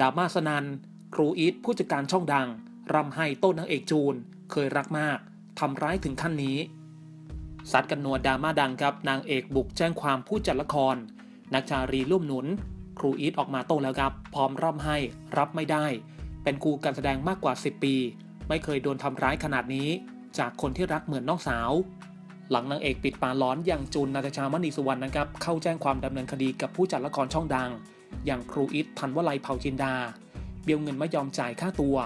ดราม่าสนันครูอีทผู้จัดการช่องดังรำไห้โต้นางเอกจูน เคยรักมากทำร้ายถึงขั้นนี้ซัดกันนัวดราม่าดังครับนางเอกบุกแจ้งความผู้จัดละคร นักจารีร่วมหนุน ครูอีทออกมาโต้แล้วครับ พร้อมร่ำให้รับไม่ได้ เป็นครูการแสดงมากกว่า 10 ปี ไม่เคยโดนทำร้ายขนาดนี้ จากคนที่รักเหมือนน้องสาว หลังนางเอกปิดปาล้อนอย่างจูนนาตชามณีสุวรรณนะครับเข้าแจ้งความดำเนินคดีกับผู้จัดละครช่องดัง อย่างครูอิทพันวลัยเผ่าจินดา เบี้ยวเงินไม่ยอมจ่ายค่าตัว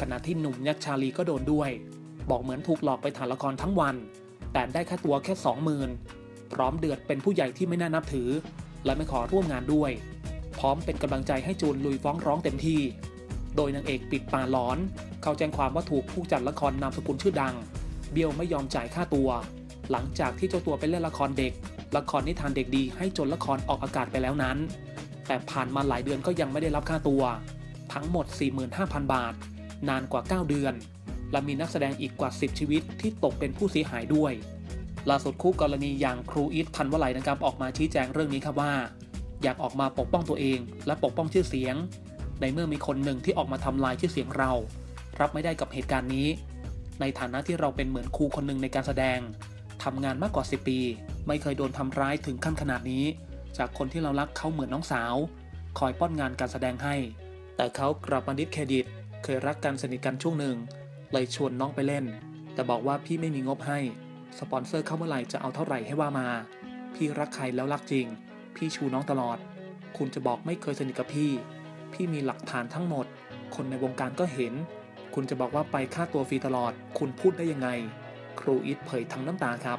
ขณะที่หนุ่มยักษ์ชาลีก็โดนด้วย บอกเหมือนถูกหลอกไปถ่ายละครทั้งวัน แต่ได้ค่าตัวแค่สองหมื่นพร้อมเดือดเป็นผู้ใหญ่ที่ไม่น่านับถือ และไม่ขอร่วมงานด้วย พร้อมเป็นกำลังใจให้จูนลุยฟ้องร้องเต็มที่ โดยนางเอกปิดปาล้อน เขาแจ้งความว่าถูกผู้จัดละครนามสกุลชื่อดัง เบี้ยวไม่ยอมจ่ายค่าตัว หลังจากที่เจ้าตัวไปเล่นละครเด็ก ละครนิทานเด็กดีให้จนละครออกอากาศไปแล้วนั้น แต่ผ่านมาหลายเดือนก็ยังไม่ได้รับค่าตัว ทั้งหมด 45,000 บาท นานกว่า 9 เดือน และมีนักแสดงอีกกว่า 10 ชีวิตที่ตกเป็นผู้เสียหายด้วย ล่าสุดคู่กรณีอย่างครูอีทพันวลัยนะครับออกมาชี้แจงเรื่องนี้ครับว่า อยากออกมาปกป้องตัวเอง และปกป้องชื่อเสียง ในเมื่อมีคนหนึ่งที่ออกมาทำลายชื่อเสียงเรา รับไม่ได้กับเหตุการณ์นี้ ในฐานะที่เราเป็นเหมือนครูคนหนึ่งในการแสดงทำงานมากกว่า 10 ปี ไม่เคยโดนทำร้ายถึงขั้นขนาดนี้ จากคนที่เรารักเขาเหมือนน้องสาว คอยป้อนงานการแสดงให้ แต่เขากลับมาดิสเครดิต เคยรักกันสนิทกันช่วงหนึ่ง เลยชวนน้องไปเล่น แต่บอกว่าพี่ไม่มีงบให้ สปอนเซอร์เข้าเมื่อไหร่จะเอาเท่าไหร่ให้ว่ามา พี่รักใครแล้วรักจริง พี่ชูน้องตลอด คุณจะบอกไม่เคยสนิทกับพี่ พี่มีหลักฐานทั้งหมด คนในวงการก็เห็น คุณจะบอกว่าไปค่าตัวฟรีตลอด คุณพูดได้ยังไง ครูอิทเผยทั้งน้ำตาครับ